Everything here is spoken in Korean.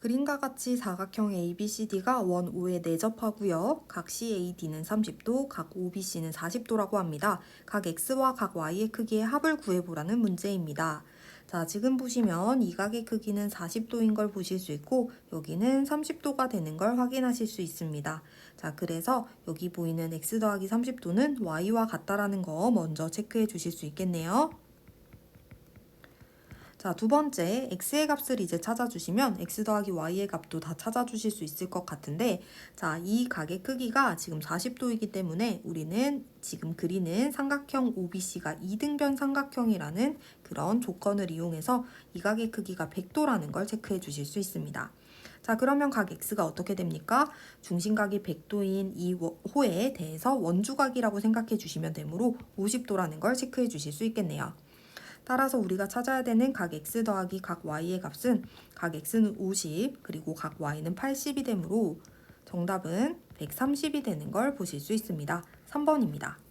그림과 같이 사각형 ABCD가 원 5에 내접하고요. 각 CAD는 30도, 각 OBC는 40도라고 합니다. 각 X와 각 Y의 크기의 합을 구해보라는 문제입니다. 자, 지금 보시면 이 각의 크기는 40도인 걸 보실 수 있고 여기는 30도가 되는 걸 확인하실 수 있습니다. 자, 그래서 여기 보이는 X 더하기 30도는 Y와 같다라는 거 먼저 체크해 주실 수 있겠네요. 자, 두 번째, x의 값을 이제 찾아주시면 x 더하기 y의 값도 다 찾아주실 수 있을 것 같은데, 자, 이 각의 크기가 지금 40도이기 때문에 우리는 지금 그리는 삼각형 OBC가 이등변 삼각형이라는 그런 조건을 이용해서 이 각의 크기가 100도라는 걸 체크해 주실 수 있습니다. 자, 그러면 각 x가 어떻게 됩니까? 중심각이 100도인 이 워- 호에 대해서 원주각이라고 생각해 주시면 되므로 50도라는 걸 체크해 주실 수 있겠네요. 따라서 우리가 찾아야 되는 각 x 더하기 각 y의 값은 각 x는 50 그리고 각 y는 80이 되므로 정답은 130이 되는 걸 보실 수 있습니다. 3번입니다.